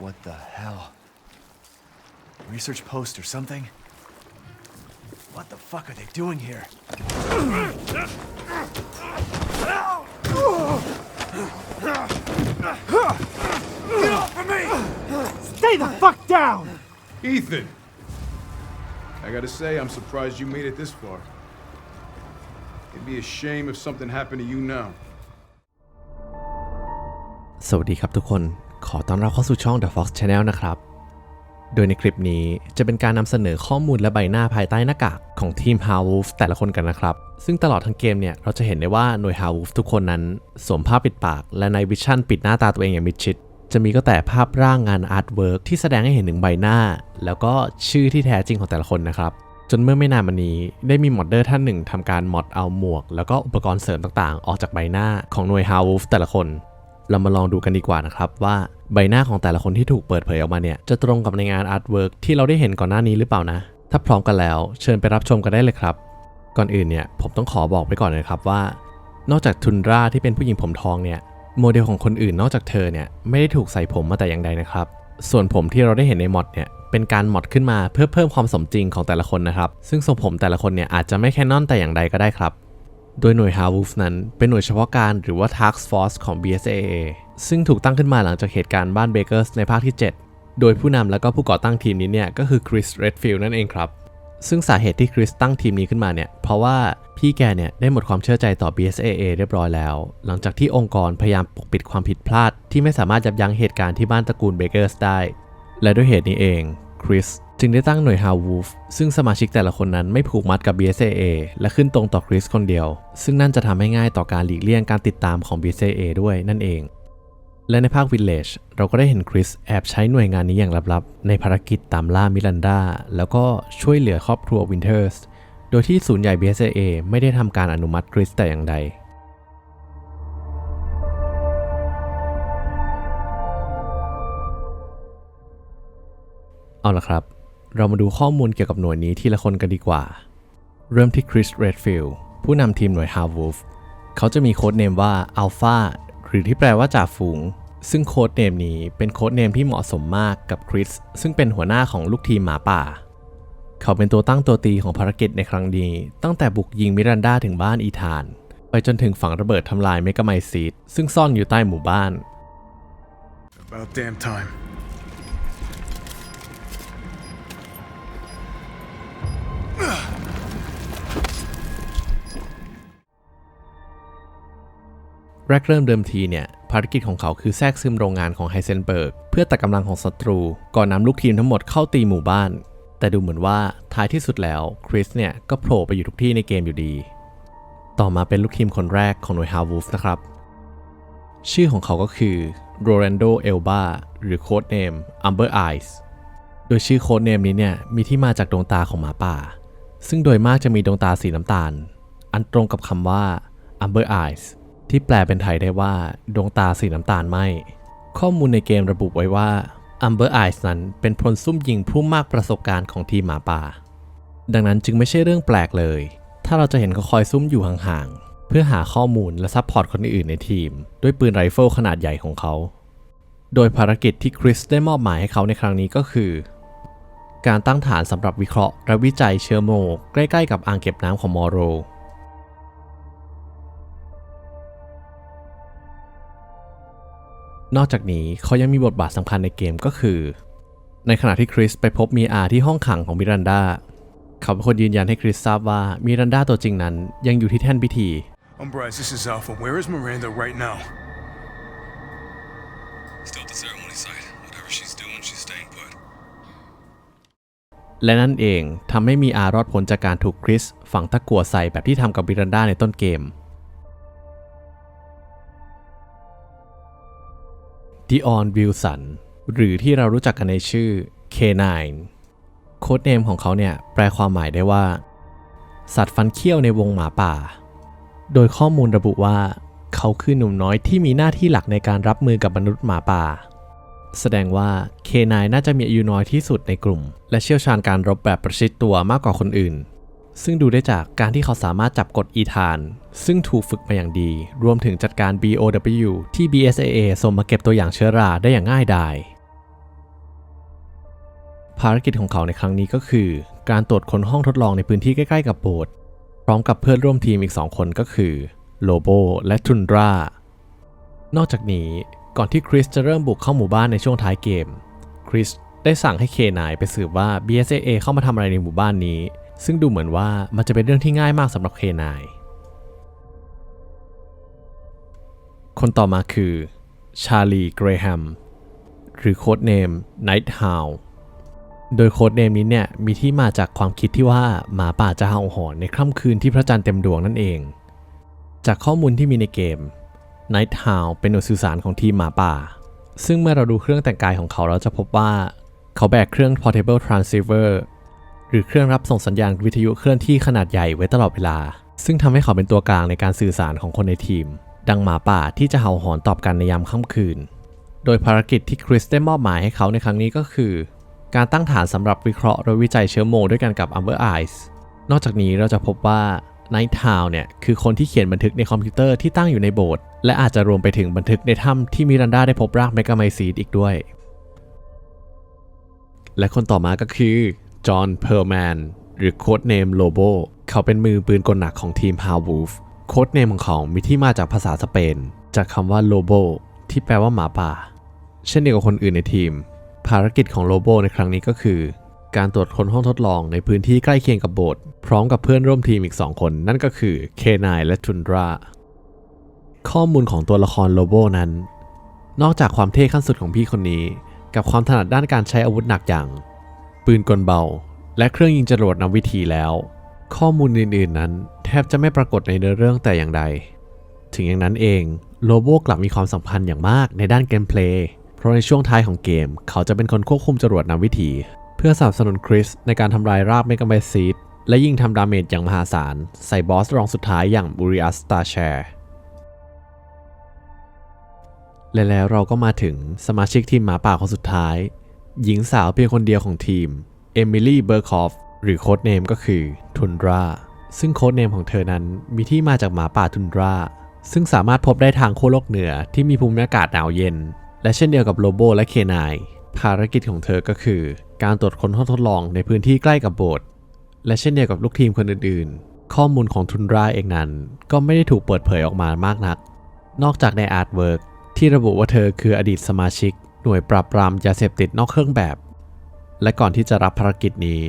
What the hell? Research post or something? What the fuck are they doing here? Get off of me! Stay the fuck down! Ethan! I gotta say, I'm surprised you made it this far. It'd be a shame if something happened to you now. สวัสดีครับทุกคน ขอต้อนรับเข้าสู่ช่อง The Fox Channel นะครับ โดยในคลิปนี้จะเป็นการนำเสนอข้อมูลและใบหน้าภายใต้หน้ากากของทีม h a w o l f แต่ละคนกันนะครับ ซึ่งตลอดทั้งเกมเนี่ย เราจะเห็นได้ว่าหน่วย h a w o l f ทุกคนนั้นสวมผ้าปิดปาก และในวิชั่นปิดหน้าตาตัวเองอย่างมิดชิด จะมีก็แต่ภาพร่างงานอาร์ตเวิร์กที่แสดงให้เห็นถึงใบหน้า แล้วก็ชื่อที่แท้จริงของแต่ละคนนะครับจนเมื่อไม่นานมานี้ได้มีมอดเดอร์ท่านหนึ่งทำการมอดเอาหมวก แล้วก็อุปกรณ์เสริมต่างๆ ออกจากใบหน้าของหน่วย h a w o l f แต่ละคน เรามาลองดูกันดีกว่านะครับว่าใบหน้าของแต่ละคนที่ถูกเปิดเผยออกมาเนี่ยจะตรงกับในงานอาร์ตเวิร์กที่เราได้เห็นก่อนหน้านี้หรือเปล่านะ ถ้าพร้อมกันแล้ว เชิญไปรับชมกันได้เลยครับ ก่อนอื่นเนี่ยผมต้องขอบอกไปก่อนเลยครับว่า นอกจากทุนราที่เป็นผู้หญิงผมทองเนี่ยโมเดลของคนอื่นนอกจากเธอเนี่ยไม่ได้ถูกใส่ผมมาแต่อย่างใดนะครับ ส่วนผมที่เราได้เห็นในมอดเนี่ยเป็นการมอดขึ้นมาเพื่อเพิ่มความสมจริงของแต่ละคนนะครับ ซึ่งทรงผมแต่ละคนเนี่ยอาจจะไม่แคนนอนแต่อย่างใดก็ได้ครับ โดยหน่วย h a w o l f นั้นเป็นหน่วยเฉพาะการหรือว่า Task Force ของ BSAA ซึ่งถูกตั้งขึ้นมาหลังจากเหตุการณ์บ้านเบเกอร์สในภาคที่ 7 โดยผู้นำและก็ผู้ก่อตั้งทีมนี้เนี่ยก็คือคริสเรดฟิลด์นั่นเองครับ ซึ่งสาเหตุที่คริสตั้งทีมนี้ขึ้นมาเนี่ยเพราะว่าพี่แกเนี่ยได้หมดความเชื่อใจต่อ BSAA เรียบร้อยแล้ว หลังจากที่องค์กรพยายามปกปิดความผิดพลาด ที่ไม่สามารถยับยั้งเหตุการณ์ที่บ้านตระกูลเบเกอร์สได้ และด้วยเหตุนี้เองคริส จึงได้ตั้งหน่วย h a w o l f ซึ่งสมาชิกแต่ละคนนั้นไม่ผูกมัดกับ BSAA และขึ้นตรงต่อคริสคนเดียว ซึ่งนั่นจะทำให้ง่ายต่อการหลีกเลี่ยงการติดตามของ BSAA ด้วยนั่นเอง และในภาค Village เราก็ได้เห็นคริสแอบใช้หน่วยงานนี้อย่างลับๆ ในภารกิจตามล่ามิลันดาแล้วก็ช่วยเหลือครอบครัววินเทอร์สโดยที่ศูนย์ใหญ่ BSAA ไม่ได้ทำการอนุมัติคริสแต่อย่างใดเอาละครับ เรามาดูข้อมูลเกี่ยวกับหน่วยนี้ทีละคนกันดีกว่า เริ่มที่คริสเรดฟิลด์ผู้นำทีมหน่วย h a w o l f เขาจะมีโค้ดเนมว่า Alpha หรือที่แปลว่าจ่าฝูง ซึ่งโค้ดเนมนี้เป็นโค้ดเนมที่เหมาะสมมากกับคริสซึ่งเป็นหัวหน้าของลูกทีมหมาป่า เขาเป็นตัวตั้งตัวตีของภารกิจในครั้งนี้ ตั้งแต่บุกยิงมิรันดาถึงบ้านอีธาน ไปจนถึงฝังระเบิดทำลายเมกะไมซีดซึ่งซ่อนอยู่ใต้หมู่บ้าน About damn time. แรกเริ่มเดิมทีเนี่ยภารกิจของเขาคือแทรกซึมโรงงานของไฮเซนเบิร์ก เพื่อตัดกำลังของศัตรู ก่อนนำลูกทีมทั้งหมดเข้าตีหมู่บ้าน แต่ดูเหมือนว่าท้ายที่สุดแล้วคริสเนี่ยก็โผล่ไปอยู่ทุกที่ในเกมอยู่ดี ต่อมาเป็นลูกทีมคนแรกของหน่วยฮาววูฟนะครับ ชื่อของเขาก็คือโรแ a นโดเอลบาหรือโค้ดเนม Umber Eyes โดยชื่อโค้ดเนมนี้เนี่ยมีที่มาจากดวงตาของหมาป่า ซึ่งโดยมากจะมีดวงตาสีน้ำตาล อันตรงกับคำว่า Umber Eyes ที่แปลเป็นไทยได้ว่า ดวงตาสีน้ำตาลไหมข้อมูลในเกมระบุไว้ว่า Umber Eyes นั้นเป็นพลซุ่มยิงผู้มากประสบการณ์ของทีมหมาป่า ดังนั้นจึงไม่ใช่เรื่องแปลกเลย ถ้าเราจะเห็นเขาคอยซุ่มอยู่ห่างๆ เพื่อหาข้อมูลและซัพพอร์ตคนอื่นในทีม ด้วยปืนไรเฟิลขนาดใหญ่ของเขา โดยภารกิจที่คริสได้มอบหมายให้เขาในครั้งนี้ก็คือ การตั้งฐานสำหรับวิเคราะห์และวิจัยเชื้อโมกใกล้ๆกับอ่างเก็บน้ำของมอโร นอกจากนี้เขายังมีบทบาทสำคัญในเกมก็คือ ในขณะที่คริสไปพบมีอาที่ห้องขังของมิรันดาเขาเป็นคนยืนยันให้คริสทราบว่ามิรันดาตัวจริงนั้นยังอยู่ที่แท่นพิธี Umbrise, this is Alpha. Where is Miranda right now? และนั่นเองทำให้มีอารอดพ้นจากการถูกคริสฝังตะกั่วใส่แบบที่ทำกับมิรันดาในต้นเกมดิออนวิลสันหรือที่เรารู้จักกันในชื่อ K9 โค้ดเนมของเขาเนี่ยแปลความหมายได้ว่า สัตว์ฟันเคี้ยวในวงหมาป่า โดยข้อมูลระบุว่า เขาคือหนุ่มน้อยที่มีหน้าที่หลักในการรับมือกับมนุษย์หมาป่า แสดงว่า K9 น่าจะมีอายุน้อยที่สุดในกลุ่ม และเชี่ยวชาญการรบแบบประชิดตัวมากกว่าคนอื่น ซึ่งดูได้จากการที่เขาสามารถจับกดอีธาน ซึ่งถูกฝึกมาอย่างดี รวมถึงจัดการ BOW ที่ BSAA ส่งมาเก็บตัวอย่างเชื้อราได้อย่างง่ายดายภารกิจของเขาในครั้งนี้ก็คือ การตรวจค้นห้องทดลองในพื้นที่ใกล้ๆกับโบสถ์พร้อมกับเพื่อนร่วมทีมอีก 2 คนก็คือโลโบและทุนรา นอกจากนี้ ก่อนที่คริสจะเริ่มบุกเข้าหมู่บ้านในช่วงท้ายเกม คริสได้สั่งให้เคนายไปสืบว่า BSAA เข้ามาทำอะไรในหมู่บ้านนี้ ซึ่งดูเหมือนว่ามันจะเป็นเรื่องที่ง่ายมากสำหรับเคนาย คนต่อมาคือชาลีเกรแฮมหรือโค้ดเนม Night Hound โดยโค้ดเนมนี้เนี่ยมีที่มาจากความคิดที่ว่าหมาป่าจะเห่าหอนในค่ำคืนที่พระจันทร์เต็มดวงนั่นเอง จากข้อมูลที่มีในเกม Night Hound เป็นหน่วยสื่อสารของทีมหมาป่า ซึ่งเมื่อเราดูเครื่องแต่งกายของเขาเราจะพบว่าเขาแบกเครื่อง Portable Transceiver หรือเครื่องรับส่งสัญญาณวิทยุเคลื่อนที่ขนาดใหญ่ไว้ตลอดเวลา ซึ่งทำให้เขาเป็นตัวกลางในการสื่อสารของคนในทีม ดังหมาป่าที่จะเห่าหอนตอบกันในยามค่ำคืน โดยภารกิจที่คริสได้มอบหมายให้เขาในครั้งนี้ก็คือ การตั้งฐานสำหรับวิเคราะห์โดยวิจัยเชื้อโมด้วยกันกับ Amber Eyes นอกจากนี้เราจะพบว่า Night Town เนี่ยคือคนที่เขียนบันทึกในคอมพิวเตอร์ที่ตั้งอยู่ในโบสถ์ และอาจจะรวมไปถึงบันทึกในถ้ำที่มิรันดาได้พบรากเมกาไมซีดอีกด้วย และคนต่อมาก็คือจอห์นเพร์แมนหรือโค้ดเนมโลโบเขาเป็นมือปืนกลหนักของทีม h o w w o l f โค้ดเนมของเขามีที่มาจากภาษาสเปน จากคำว่าโลโบที่แปลว่าหมาป่า เช่นเดียวกับคนอื่นในทีม ภารกิจของโลโบในครั้งนี้ก็คือ การตรวจค้นห้องทดลองในพื้นที่ใกล้เคียงกับโบสถ์พร้อมกับเพื่อนร่วมทีมอีก 2 คน นั่นก็คือเคนายและทุนรา ข้อมูลของตัวละครโลโบนั้น นอกจากความเท่ขั้นสุดของพี่คนนี้ กับความถนัดด้านการใช้อาวุธหนักอย่าง ปืนกลเบา และเครื่องยิงจรวดนำวิธีแล้ว ข้อมูลอื่นๆ นั้น แทบจะไม่ปรากฏในเนื้อเรื่องแต่อย่างใด ถึงอย่างนั้นเองโลโบกลับมีความสัมพันธ์อย่างมากในด้านเกมเพลย์เพราะในช่วงท้ายของเกม เขาจะเป็นคนควบคุมจรวดนำวิธี เพื่อสนับสนุนคริสในการทำลายรากเมกาไบซีดและยิ่งทำดาเมจอย่างมหาศาลใส่บอสรองสุดท้ายอย่างบูริอัสตาแชร์ และแล้วเราก็มาถึงสมาชิกทีมหมาป่าคนสุดท้าย หญิงสาวเพียงคนเดียวของทีมเอมิลี่เบอร์คอฟหรือโค้ดเนมก็คือทุนดราซึ่งโค้ดเนมของเธอนั้นมีที่มาจากหมาป่าทุนดราซึ่งสามารถพบได้ทางขั้วโลกเหนือที่มีภูมิอากาศหนาวเย็น และเช่นเดียวกับโลโบและเคนายภารกิจของเธอก็คือ การตรวจค้นห้องทดลองในพื้นที่ใกล้กับโบสถ์และเช่นเดียวกับลูกทีมคนอื่นๆ ข้อมูลของทุนดราเองนั้น ก็ไม่ได้ถูกเปิดเผยออกมามากนัก นอกจากในอาร์ตเวิร์ก ที่ระบุว่าเธอคืออดีตสมาชิก หน่วยปราบปรามยาเสพติดนอกเครื่องแบบ และก่อนที่จะรับภารกิจนี้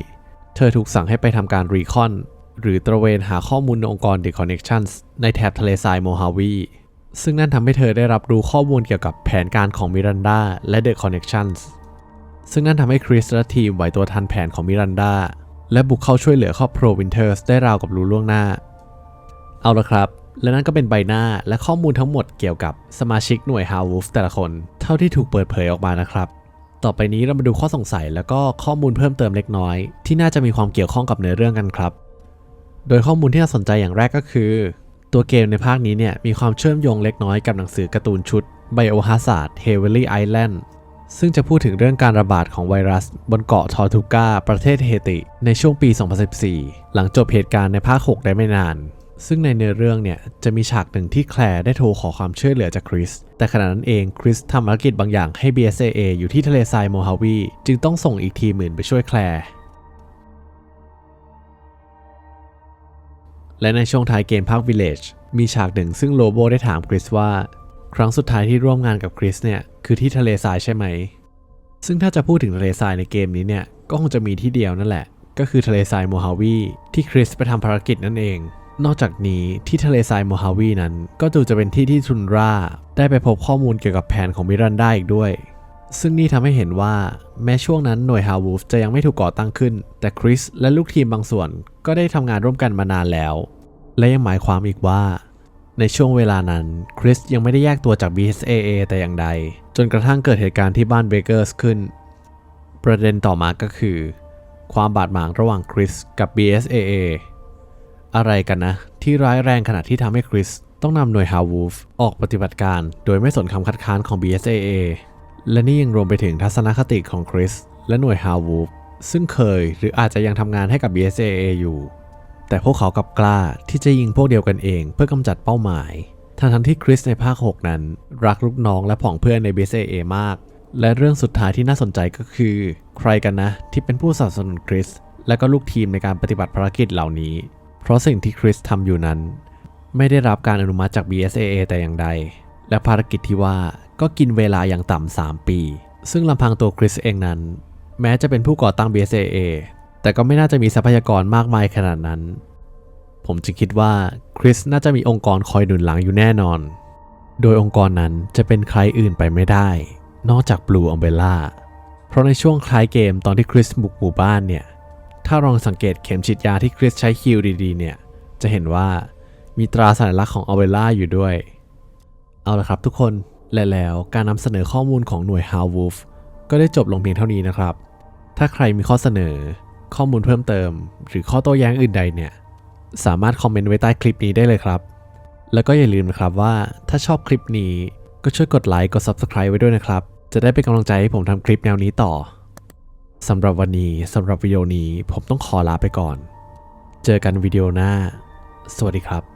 เธอถูกสั่งให้ไปทำการรีคอน หรือตระเวนหาข้อมูลในองค์กร The Connections ในแถบทะเลทรายโมฮาวีซึ่งนั่นทำให้เธอได้รับรู้ข้อมูลเกี่ยวกับแผนการของมิรันดาและ The Connections ซึ่งนั่นทำให้คริสและทีมไหวตัวทันแผนของมิรันดาและบุกเข้าช่วยเหลือครอบครัววินเทอร์สได้ราวกับรู้ล่วงหน้า เอาละครับ และนั่นก็เป็นใบหน้าและข้อมูลทั้งหมดเกี่ยวกับสมาชิกหน่วย h o w w o l f แต่ละคน เท่าที่ถูกเปิดเผยออกมานะครับ ต่อไปนี้เรามาดูข้อสงสัยแล้วก็ข้อมูลเพิ่มเติมเล็กน้อย ที่น่าจะมีความเกี่ยวข้องกับเนื้อเรื่องกันครับ โดยข้อมูลที่น่าสนใจอย่างแรกก็คือ ตัวเกมในภาคนี้เนี่ยมีความเชื่อมโยงเล็กน้อยกับหนังสือการ์ตูนชุด Biohazard Heavenly Island ซึ่งจะพูดถึงเรื่องการระบาดของไวรัส บนเกาะทอร์ทูกาประเทศเฮติ ในช่วงปี 2014 หลังจบเหตุการณ์ในภาค 6 ได้ไม่นาน ซึ่งในเนื้อเรื่องเนี่ยจะมีฉากหนึ่งที่แคลร์ได้โทรขอความช่วยเหลือจากคริส แต่ขณะนั้นเองคริสทำภารกิจบางอย่างให้ BSAA อยู่ที่ทะเลทรายโมฮาวีจึงต้องส่งอีกทีมอื่นไปช่วยแคลร์และในช่วงท้ายเกมภาค Village มีฉากหนึ่งซึ่งโลโบได้ถามคริสว่า ครั้งสุดท้ายที่ร่วมงานกับคริสเนี่ยคือที่ทะเลทรายใช่ไหม ซึ่งถ้าจะพูดถึงทะเลทรายในเกมนี้เนี่ยก็คงจะมีที่เดียวนั่นแหละ ก็คือทะเลทรายโมฮาวีที่คริสไปทำภารกิจนั่นเอง นอกจากนี้ที่ทะเลทรายโมฮาวีนั้น ก็ดูจะเป็นที่ที่ทุนราได้ไปพบข้อมูลเกี่ยวกับแผนของมิรันดาอีกด้วย ซึ่งนี่ทำให้เห็นว่าแม้ช่วงนั้นหน่วยฮาวูฟจะยังไม่ถูกก่อตั้งขึ้น แต่คริสและลูกทีมบางส่วนก็ได้ทำงานร่วมกันมานานแล้ว และยังหมายความอีกว่า ในช่วงเวลานั้นคริสยังไม่ได้แยกตัวจาก BSAA แต่อย่างใด จนกระทั่งเกิดเหตุการณ์ที่บ้านเบเกอร์สขึ้น ประเด็นต่อมาก็คือ ความบาดหมางระหว่างคริสกับ BSAA อะไรกันนะ ที่ร้ายแรงขนาดที่ทำให้คริสต้องนำหน่วยฮาววูฟออกปฏิบัติการ โดยไม่สนคำคัดค้านของ BSAA และนี่ยังรวมไปถึงทัศนคติของคริสและหน่วยฮาววูฟซึ่งเคยหรืออาจจะยังทำงานให้กับ BSAA อยู่ แต่พวกเขากลับกล้าที่จะยิงพวกเดียวกันเองเพื่อกำจัดเป้าหมายทั้งทั้งที่คริสในภาค 6 นั้น รักลูกน้องและผองเพื่อนใน BSAA มาก และเรื่องสุดท้ายที่น่าสนใจก็คือ ใครกันนะที่เป็นผู้สนับสนุนคริสและก็ลูกทีมในการปฏิบัติภารกิจเหล่านี้ เพราะสิ่งที่คริสทำอยู่นั้น ไม่ได้รับการอนุมัติจาก BSAA แต่อย่างใด และภารกิจที่ว่าก็กินเวลาอย่างต่ำ3ปี ซึ่งลำพังตัวคริสเองนั้น แม้จะเป็นผู้ก่อตั้ง BSAA แต่ก็ไม่น่าจะมีทรัพยากรมากมายขนาดนั้น ผมจึงคิดว่าคริสน่าจะมีองค์กรคอยหนุนหลังอยู่แน่นอน โดยองค์กรนั้นจะเป็นใครอื่นไปไม่ได้ นอกจาก Blue Umbrella เพราะในช่วงคล้ายเกมตอนที่คริสบุกหมู่บ้านเนี่ย ถ้าลองสังเกตเข็มฉีดยาที่คริสใช้คิวดีๆ เนี่ย จะเห็นว่ามีตราสัญลักษณ์ของ Umbrella อยู่ด้วย เอาละครับทุกคน และแล้วการนำเสนอข้อมูลของหน่วย How Wolf ก็ได้จบลงเพียงเท่านี้นะครับ ถ้าใครมีข้อเสนอ ข้อมูลเพิ่มเติม หรือข้อโต้แย้งอื่นใดเนี่ย สามารถคอมเมนต์ไว้ใต้คลิปนี้ได้เลยครับ แล้วก็อย่าลืมนะครับว่าถ้าชอบคลิปนี้ก็ช่วยกดไลค์ กด Subscribe ไว้ด้วยนะครับ จะได้เป็นกำลังใจให้ผมทำคลิปแนวนี้ต่อ สำหรับวันนี้สำหรับวิดีโอนี้ผมต้องขอลาไปก่อน เจอกันวิดีโอหน้า สวัสดีครับ